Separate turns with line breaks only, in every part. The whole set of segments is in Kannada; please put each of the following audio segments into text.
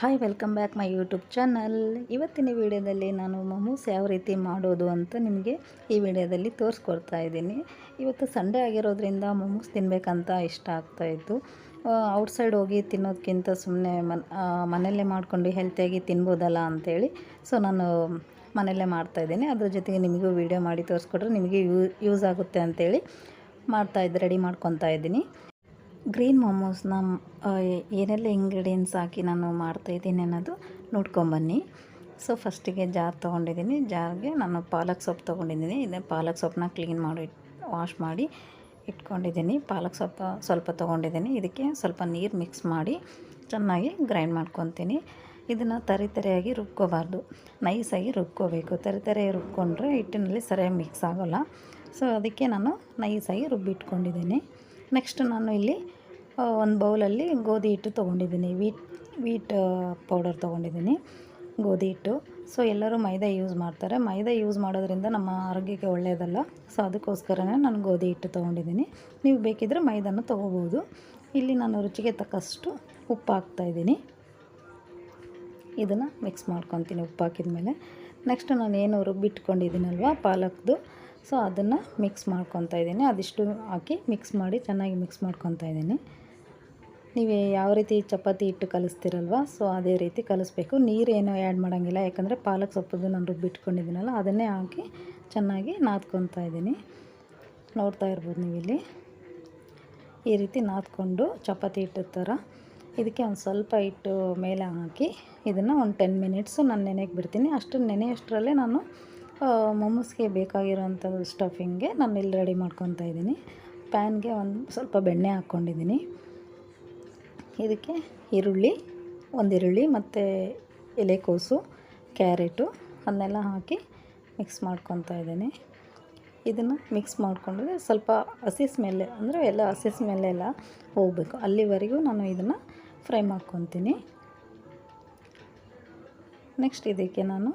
Hi, welcome back my YouTube channel. ಇವತ್ತಿನ ವಿಡಿಯೋದಲ್ಲಿ ನಾನು ಮೊಮೋಸ್ ಯಾವ ರೀತಿ ಮಾಡೋದು ಅಂತ ನಿಮಗೆ ಈ ವಿಡಿಯೋದಲ್ಲಿ ತೋರಿಸ್ಕೊಡ್ತಾ ಇದ್ದೀನಿ. ಇವತ್ತು ಸಂಡೇ ಆಗಿರೋದ್ರಿಂದ ಮೊಮೋಸ್ ತಿನ್ನಬೇಕಂತ ಇಷ್ಟ ಆಗ್ತಾಯಿತ್ತು ಔಟ್ಸೈಡ್ ಹೋಗಿ ತಿನ್ನೋದಕ್ಕಿಂತ ಸುಮ್ಮನೆ ಮನ್ ಮನೆಯಲ್ಲೇ ಮಾಡಿಕೊಂಡು ಹೆಲ್ತಿಯಾಗಿ ತಿನ್ಬೋದಲ್ಲ ಅಂಥೇಳಿ ಸೊ, ನಾನು ಮನೆಯಲ್ಲೇ ಮಾಡ್ತಾಯಿದ್ದೀನಿ ಅದ್ರ ಜೊತೆಗೆ ನಿಮಗೂ ವಿಡಿಯೋ ಮಾಡಿ ತೋರಿಸ್ಕೊಟ್ರೆ ನಿಮಗೆ ಯೂಸ್ ಆಗುತ್ತೆ ಅಂಥೇಳಿ ಮಾಡ್ತಾಯಿದ್ದು ರೆಡಿ ಮಾಡ್ಕೊತಾ ಇದ್ದೀನಿ. ಗ್ರೀನ್ ಮೋಮೋಸ್ನ ಏನೆಲ್ಲ ಇಂಗ್ರೀಡಿಯೆಂಟ್ಸ್ ಹಾಕಿ ನಾನು ಮಾಡ್ತಾಯಿದ್ದೀನಿ ಅನ್ನೋದು ನೋಡ್ಕೊಂಬನ್ನಿ. ಸೊ ಫಸ್ಟಿಗೆ ಜಾರ್ ತೊಗೊಂಡಿದ್ದೀನಿ. ಜಾರ್ಗೆ ನಾನು ಪಾಲಕ್ ಸೊಪ್ಪು ತೊಗೊಂಡಿದ್ದೀನಿ. ಇದೇ ಪಾಲಕ್ ಸೊಪ್ಪನ್ನ ಕ್ಲೀನ್ ಮಾಡಿ ವಾಶ್ ಮಾಡಿ ಇಟ್ಕೊಂಡಿದ್ದೀನಿ. ಪಾಲಕ್ ಸೊಪ್ಪು ಸ್ವಲ್ಪ ತೊಗೊಂಡಿದ್ದೀನಿ. ಇದಕ್ಕೆ ಸ್ವಲ್ಪ ನೀರು ಮಿಕ್ಸ್ ಮಾಡಿ ಚೆನ್ನಾಗಿ ಗ್ರೈಂಡ್ ಮಾಡ್ಕೊತೀನಿ. ಇದನ್ನು ತರಿ ತರಿಯಾಗಿ ರುಬ್ಕೋಬಾರ್ದು. ನೈಸಾಗಿ ರುಬ್ಕೋಬೇಕು. ತರಿ ತರಿಯಾಗಿ ರುಬ್ಕೊಂಡ್ರೆ ಹಿಟ್ಟಿನಲ್ಲಿ ಸರಿಯಾಗಿ ಮಿಕ್ಸ್ ಆಗೋಲ್ಲ. ಸೊ ಅದಕ್ಕೆ ನಾನು ನೈಸಾಗಿ ರುಬ್ಬಿಟ್ಕೊಂಡಿದ್ದೀನಿ. ನೆಕ್ಸ್ಟ್ ನಾನು ಇಲ್ಲಿ ಒಂದು ಬೌಲಲ್ಲಿ ಗೋಧಿ ಹಿಟ್ಟು ತೊಗೊಂಡಿದ್ದೀನಿ. ವೀಟ್ ವೀಟ್ ಪೌಡರ್ ತೊಗೊಂಡಿದ್ದೀನಿ. ಗೋಧಿ ಹಿಟ್ಟು. ಸೊ ಎಲ್ಲರೂ ಮೈದಾ ಯೂಸ್ ಮಾಡ್ತಾರೆ. ಮೈದಾ ಯೂಸ್ ಮಾಡೋದ್ರಿಂದ ನಮ್ಮ ಆರೋಗ್ಯಕ್ಕೆ ಒಳ್ಳೆಯದಲ್ಲ ಸೊ ಅದಕ್ಕೋಸ್ಕರನೇ ನಾನು ಗೋಧಿ ಹಿಟ್ಟು ತೊಗೊಂಡಿದ್ದೀನಿ. ನೀವು ಬೇಕಿದ್ದರೆ ಮೈದಾನ ತೊಗೋಬೋದು. ಇಲ್ಲಿ ನಾನು ರುಚಿಗೆ ತಕ್ಕಷ್ಟು ಉಪ್ಪು ಹಾಕ್ತಾಯಿದ್ದೀನಿ ಇದನ್ನು ಮಿಕ್ಸ್ ಮಾಡ್ಕೊತೀನಿ ಉಪ್ಪು ಹಾಕಿದ ಮೇಲೆ ನೆಕ್ಸ್ಟ್ ನಾನು ಏನು ರುಬ್ಬಿಟ್ಕೊಂಡಿದ್ದೀನಲ್ವ, ಪಾಲಕ್ದು. ಸೊ ಅದನ್ನು ಮಿಕ್ಸ್ ಮಾಡ್ಕೊತಾ ಇದ್ದೀನಿ. ಅದಿಷ್ಟು ಹಾಕಿ ಮಿಕ್ಸ್ ಮಾಡಿ ಚೆನ್ನಾಗಿ ಮಿಕ್ಸ್ ಮಾಡ್ಕೊತಾ ಇದ್ದೀನಿ. ನೀವು ಯಾವ ರೀತಿ ಚಪಾತಿ ಹಿಟ್ಟು ಕಲಿಸ್ತೀರಲ್ವ? ಸೊ ಅದೇ ರೀತಿ ಕಲಿಸ್ಬೇಕು. ನೀರೇನು ಆ್ಯಡ್ ಮಾಡೋಂಗಿಲ್ಲ. ಯಾಕಂದರೆ ಪಾಲಕ್ ಸೊಪ್ಪದ್ದು ನಾನು ರುಬ್ಬಿಟ್ಕೊಂಡಿದ್ದೀನಲ್ಲ ಅದನ್ನೇ ಹಾಕಿ ಚೆನ್ನಾಗಿ ನಾದ್ಕೊತಾ ಇದ್ದೀನಿ. ನೋಡ್ತಾ ಇರ್ಬೋದು ನೀವು ಈ ರೀತಿ ನಾದ್ಕೊಂಡು ಚಪಾತಿ ಹಿಟ್ಟು ಥರ ಇದಕ್ಕೆ ಒಂದು ಸ್ವಲ್ಪ ಹಿಟ್ಟು ಮೇಲೆ ಹಾಕಿ ಇದನ್ನು ಒಂದು ಟೆನ್ ಮಿನಿಟ್ಸು ನಾನು ನೆನೆಗೆ ಬಿಡ್ತೀನಿ. ಅಷ್ಟು ನೆನೆಯಷ್ಟರಲ್ಲೇ ನಾನು ಮೊಮೋಸ್ಗೆ ಬೇಕಾಗಿರೋಂಥ ಸ್ಟಫಿಂಗ್ಗೆ ನಾನು ಇಲ್ಲಿ ರೆಡಿ ಮಾಡ್ಕೊತಾ ಇದ್ದೀನಿ. ಪ್ಯಾನ್ಗೆ ಒಂದು ಸ್ವಲ್ಪ ಬೆಣ್ಣೆ ಹಾಕ್ಕೊಂಡಿದ್ದೀನಿ. ಇದಕ್ಕೆ ಈರುಳ್ಳಿ, ಒಂದು ಈರುಳ್ಳಿ ಮತ್ತು ಎಲೆಕೋಸು ಕ್ಯಾರೆಟು ಅದನ್ನೆಲ್ಲ ಹಾಕಿ ಮಿಕ್ಸ್ ಮಾಡ್ಕೊತಾ ಇದ್ದೀನಿ. ಇದನ್ನು ಮಿಕ್ಸ್ ಮಾಡಿಕೊಂಡ್ರೆ ಸ್ವಲ್ಪ ಹಸಿ ಸ್ಮೆಲ್ ಅಂದರೆ ಎಲ್ಲ ಹಸಿ ಸ್ಮೆಲ್ಲೆಲ್ಲ ಹೋಗಬೇಕು. ಅಲ್ಲಿವರೆಗೂ ನಾನು ಇದನ್ನು ಫ್ರೈ ಮಾಡ್ಕೊತೀನಿ ನೆಕ್ಸ್ಟ್ ಇದಕ್ಕೆ ನಾನು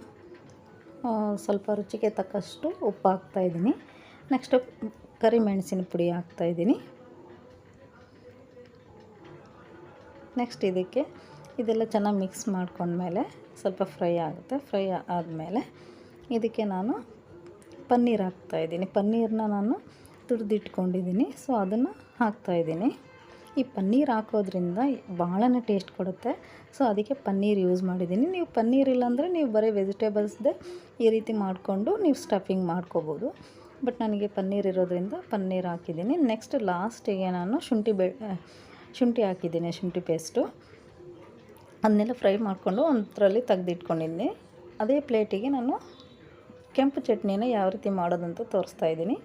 ಸ್ವಲ್ಪ ರುಚಿಗೆ ತಕ್ಕಷ್ಟು ಉಪ್ಪು ಹಾಕ್ತಾಯಿದ್ದೀನಿ ನೆಕ್ಸ್ಟು ಕರಿಮೆಣಸಿನ ಪುಡಿ ಹಾಕ್ತಾಯಿದ್ದೀನಿ ನೆಕ್ಸ್ಟ್ ಇದಕ್ಕೆ ಇದೆಲ್ಲ ಚೆನ್ನಾಗಿ ಮಿಕ್ಸ್ ಮಾಡ್ಕೊಂಡ್ಮೇಲೆ ಸ್ವಲ್ಪ ಫ್ರೈ ಆಗುತ್ತೆ. ಫ್ರೈ ಆದಮೇಲೆ ಇದಕ್ಕೆ ನಾನು ಪನ್ನೀರ್ ಹಾಕ್ತಾಯಿದ್ದೀನಿ ಪನ್ನೀರನ್ನ ನಾನು ತುರಿದಿಟ್ಕೊಂಡಿದ್ದೀನಿ. ಸೊ ಅದನ್ನು ಹಾಕ್ತಾಯಿದ್ದೀನಿ ಈ ಪನ್ನೀರ್ ಹಾಕೋದ್ರಿಂದ ಭಾಳನೇ ಟೇಸ್ಟ್ ಕೊಡುತ್ತೆ. ಸೊ ಅದಕ್ಕೆ ಪನ್ನೀರ್ ಯೂಸ್ ಮಾಡಿದ್ದೀನಿ. ನೀವು ಪನ್ನೀರ್ ಇಲ್ಲಾಂದರೆ ನೀವು ಬರೀ ವೆಜಿಟೇಬಲ್ಸ್ದೇ ಈ ರೀತಿ ಮಾಡಿಕೊಂಡು ನೀವು ಸ್ಟಫಿಂಗ್ ಮಾಡ್ಕೋಬೋದು. ಬಟ್ ನನಗೆ ಪನ್ನೀರ್ ಇರೋದ್ರಿಂದ ಪನ್ನೀರ್ ಹಾಕಿದ್ದೀನಿ. ನೆಕ್ಸ್ಟ್ ಲಾಸ್ಟಿಗೆ ನಾನು ಶುಂಠಿ ಬೆ ಶುಂಠಿ ಹಾಕಿದ್ದೀನಿ, ಶುಂಠಿ ಪೇಸ್ಟು ಅದನ್ನೆಲ್ಲ ಫ್ರೈ ಮಾಡಿಕೊಂಡು ಒಂದರಲ್ಲಿ ತೆಗೆದಿಟ್ಕೊಂಡಿದ್ದೀನಿ ಅದೇ ಪ್ಲೇಟಿಗೆ ನಾನು ಕೆಂಪು ಚಟ್ನಿನ ಯಾವ ರೀತಿ ಮಾಡೋದಂತ ತೋರಿಸ್ತಾ ಇದ್ದೀನಿ.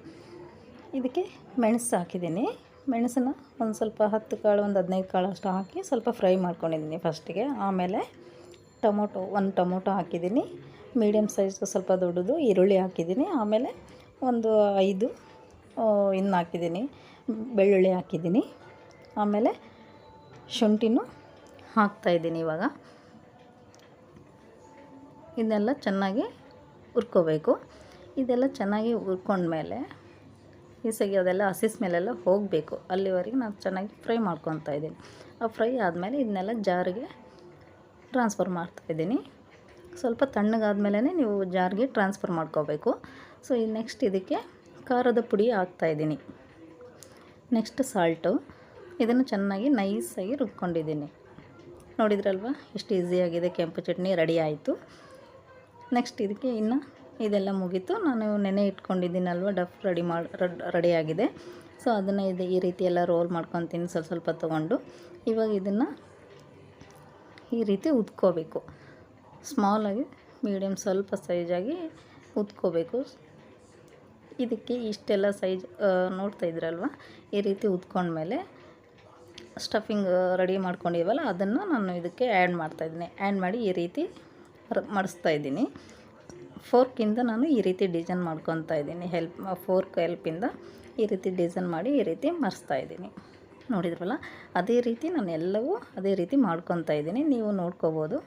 ಇದಕ್ಕೆ ಮೆಣಸು ಹಾಕಿದ್ದೀನಿ. ಮೆಣಸನ್ನ ಒಂದು ಸ್ವಲ್ಪ ಹತ್ತು ಕಾಳು, ಒಂದು ಹದಿನೈದು ಕಾಳು ಅಷ್ಟು ಹಾಕಿ ಸ್ವಲ್ಪ ಫ್ರೈ ಮಾಡ್ಕೊಂಡಿದ್ದೀನಿ ಫಸ್ಟಿಗೆ. ಆಮೇಲೆ ಟೊಮೊಟೊ, ಒಂದು ಟೊಮೊಟೊ ಹಾಕಿದ್ದೀನಿ. ಮೀಡಿಯಮ್ ಸೈಜ್ ಸ್ವಲ್ಪ ದೊಡ್ಡದು ಈರುಳ್ಳಿ ಹಾಕಿದ್ದೀನಿ. ಆಮೇಲೆ ಒಂದು ಐದು ಇನ್ನು ಹಾಕಿದ್ದೀನಿ. ಬೆಳ್ಳುಳ್ಳಿ ಹಾಕಿದ್ದೀನಿ. ಆಮೇಲೆ ಶುಂಠಿನೂ ಹಾಕ್ತಾಯಿದ್ದೀನಿ ಇವಾಗ. ಇದನ್ನೆಲ್ಲ ಚೆನ್ನಾಗಿ ಹುರ್ಕೋಬೇಕು. ಇದೆಲ್ಲ ಚೆನ್ನಾಗಿ ಹುರ್ಕೊಂಡ್ಮೇಲೆ ಈಸಾಗಿ ಅದೆಲ್ಲ ಹಸಿಸ್ ಸ್ಮೆಲ್ಲೆಲ್ಲ ಹೋಗಬೇಕು. ಅಲ್ಲಿವರೆಗೆ ನಾನು ಚೆನ್ನಾಗಿ ಫ್ರೈ ಮಾಡ್ಕೊತಾ ಇದ್ದೀನಿ. ಆ ಫ್ರೈ ಆದಮೇಲೆ ಇದನ್ನೆಲ್ಲ ಜಾರಿಗೆ ಟ್ರಾನ್ಸ್ಫರ್ ಮಾಡ್ತಾಯಿದ್ದೀನಿ ಸ್ವಲ್ಪ ತಣ್ಣಗಾದ್ಮೇಲೆ ನೀವು ಜಾರಿಗೆ ಟ್ರಾನ್ಸ್ಫರ್ ಮಾಡ್ಕೋಬೇಕು. ಸೊ ನೆಕ್ಸ್ಟ್ ಇದಕ್ಕೆ ಖಾರದ ಪುಡಿ ಹಾಕ್ತಾಯಿದ್ದೀನಿ ನೆಕ್ಸ್ಟ್ ಸಾಲ್ಟು. ಇದನ್ನು ಚೆನ್ನಾಗಿ ನೈಸಾಗಿ ರುಬ್ಕೊಂಡಿದ್ದೀನಿ. ನೋಡಿದ್ರಲ್ವ? ಎಷ್ಟು ಈಸಿಯಾಗಿದೆ ಕೆಂಪು ಚಟ್ನಿ, ರೆಡಿ ಆಯಿತು. ನೆಕ್ಸ್ಟ್ ಇದಕ್ಕೆ ಇನ್ನು ಇದೆಲ್ಲ ಮುಗೀತು. ನಾನು ನೆನೆ ಇಟ್ಕೊಂಡಿದ್ದೀನಲ್ವ? ಡಫ್ ರೆಡಿ ಮಾಡಿ ರೆಡಿಯಾಗಿದೆ. ಸೊ, ಅದನ್ನು ಇದು ಈ ರೀತಿ ಎಲ್ಲ ರೋಲ್ ಮಾಡ್ಕೊತೀನಿ ಸ್ವಲ್ಪ ಸ್ವಲ್ಪ ತೊಗೊಂಡು ಇವಾಗ ಇದನ್ನು ಈ ರೀತಿ ಉದ್ಕೋಬೇಕು. ಸ್ಮಾಲಾಗಿ ಮೀಡಿಯಮ್ ಸ್ವಲ್ಪ ಸೈಜಾಗಿ ಉದ್ಕೋಬೇಕು. ಇದಕ್ಕೆ ಇಷ್ಟೆಲ್ಲ ಸೈಜ್ ನೋಡ್ತಾ ಇದ್ರಲ್ವ? ಈ ರೀತಿ ಉದ್ಕೊಂಡ್ಮೇಲೆ ಸ್ಟಫಿಂಗ್ ರೆಡಿ ಮಾಡ್ಕೊಂಡಿವಲ್ಲ, ಅದನ್ನು ನಾನು ಇದಕ್ಕೆ ಆ್ಯಡ್ ಮಾಡ್ತಾಯಿದ್ದೀನಿ ಆ್ಯಡ್ ಮಾಡಿ ಈ ರೀತಿ ಮಾಡಿಸ್ತಾ ಇದ್ದೀನಿ. ಫೋರ್ಕಿಂದ ನಾನು ಈ ರೀತಿ ಡಿಸೈನ್ ಮಾಡ್ಕೊತಾ ಇದ್ದೀನಿ. ಹೆಲ್ಪ್ ಫೋರ್ಕ್ ಹೆಲ್ಪಿಂದ ಈ ರೀತಿ ಡಿಸೈನ್ ಮಾಡಿ ಈ ರೀತಿ ಮರೆಸ್ತಾ ಇದ್ದೀನಿ. ನೋಡಿದ್ರಲ್ಲ? ಅದೇ ರೀತಿ ನಾನು ಎಲ್ಲವೂ ಅದೇ ರೀತಿ ಮಾಡ್ಕೊತಾ ಇದ್ದೀನಿ. ನೀವು ನೋಡ್ಕೋಬೋದು.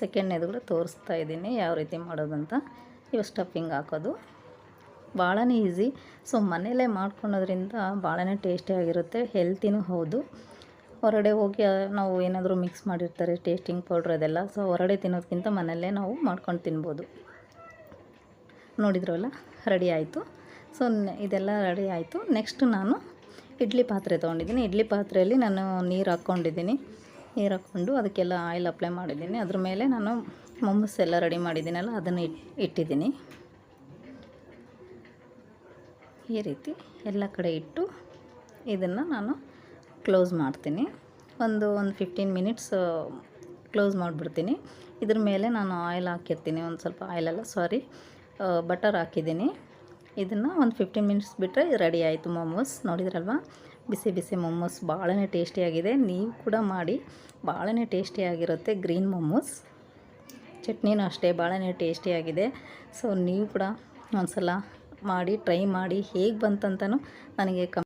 ಸೆಕೆಂಡ್ ಕೂಡ ತೋರಿಸ್ತಾ ಇದ್ದೀನಿ ಯಾವ ರೀತಿ ಮಾಡೋದಂತ. ಇವಾಗ ಸ್ಟಫಿಂಗ್ ಹಾಕೋದು. ಭಾಳನೇ ಈಸಿ. ಸೊ, ಮನೆಯಲ್ಲೇ ಮಾಡ್ಕೊಳೋದ್ರಿಂದ ಭಾಳನೇ ಟೇಸ್ಟಿಯಾಗಿರುತ್ತೆ ಹೆಲ್ತಿನೂ ಹೌದು. ಹೊರಗಡೆ ಹೋಗಿ, ನಾವು ಏನಾದರೂ ಮಿಕ್ಸ್ ಮಾಡಿರ್ತಾರೆ, ಟೇಸ್ಟಿಂಗ್ ಪೌಡ್ರ್ ಅದೆಲ್ಲ, ಸೊ, ಹೊರಗಡೆ ತಿನ್ನೋದಕ್ಕಿಂತ ಮನೆಯಲ್ಲೇ ನಾವು ಮಾಡ್ಕೊಂಡು ತಿನ್ಬೋದು. ನೋಡಿದ್ರಲ್ಲ, ರೆಡಿ ಆಯಿತು. ಸೊ ಇದೆಲ್ಲ ರೆಡಿ ಆಯಿತು. ನೆಕ್ಸ್ಟ್ ನಾನು ಇಡ್ಲಿ ಪಾತ್ರೆ ತೊಗೊಂಡಿದ್ದೀನಿ. ಇಡ್ಲಿ ಪಾತ್ರೆಯಲ್ಲಿ ನಾನು ನೀರು ಹಾಕ್ಕೊಂಡಿದ್ದೀನಿ. ನೀರು ಹಾಕ್ಕೊಂಡು ಅದಕ್ಕೆಲ್ಲ ಆಯಿಲ್ ಅಪ್ಲೈ ಮಾಡಿದ್ದೀನಿ. ಅದ್ರ ಮೇಲೆ ನಾನು ಮೊಮ್ಮಸ್ ಎಲ್ಲ ರೆಡಿ ಮಾಡಿದ್ದೀನಲ್ಲ, ಅದನ್ನು ಇಟ್, ಇಟ್ಟಿದ್ದೀನಿ. ಈ ರೀತಿ ಎಲ್ಲ ಕಡೆ ಇಟ್ಟು ಇದನ್ನು ನಾನು ಕ್ಲೋಸ್ ಮಾಡ್ತೀನಿ. ಒಂದು ಒಂದು ಫಿಫ್ಟೀನ್ ಮಿನಿಟ್ಸ್ ಕ್ಲೋಸ್ ಮಾಡಿಬಿಡ್ತೀನಿ. ಇದ್ರ ಮೇಲೆ ನಾನು ಆಯಿಲ್ ಹಾಕಿರ್ತೀನಿ. ಒಂದು ಸ್ವಲ್ಪ ಆಯಿಲೆಲ್ಲ ಸಾರಿ ಬಟರ್ ಹಾಕಿದ್ದೀನಿ. ಇದನ್ನು ಒಂದು ಫಿಫ್ಟೀನ್ ಮಿನಿಟ್ಸ್ ಬಿಟ್ಟರೆ ರೆಡಿ ಆಯಿತು ಮೊಮೋಸ್ ನೋಡಿದ್ರಲ್ವ? ಬಿಸಿ ಬಿಸಿ ಮೊಮೋಸ್ ಭಾಳನೇ ಟೇಸ್ಟಿಯಾಗಿದೆ ನೀವು ಕೂಡ ಮಾಡಿ. ಭಾಳನೇ ಟೇಸ್ಟಿಯಾಗಿರುತ್ತೆ ಗ್ರೀನ್ ಮೊಮೋಸ್ ಚಟ್ನಿನೂ ಅಷ್ಟೇ ಭಾಳನೇ ಟೇಸ್ಟಿಯಾಗಿದೆ ಸೊ ನೀವು ಕೂಡ ಒಂದ್ಸಲ ಮಾಡಿ ಟ್ರೈ ಮಾಡಿ ಹೇಗೆ ಬಂತಂತನೂ ನನಗೆ ಕಮ್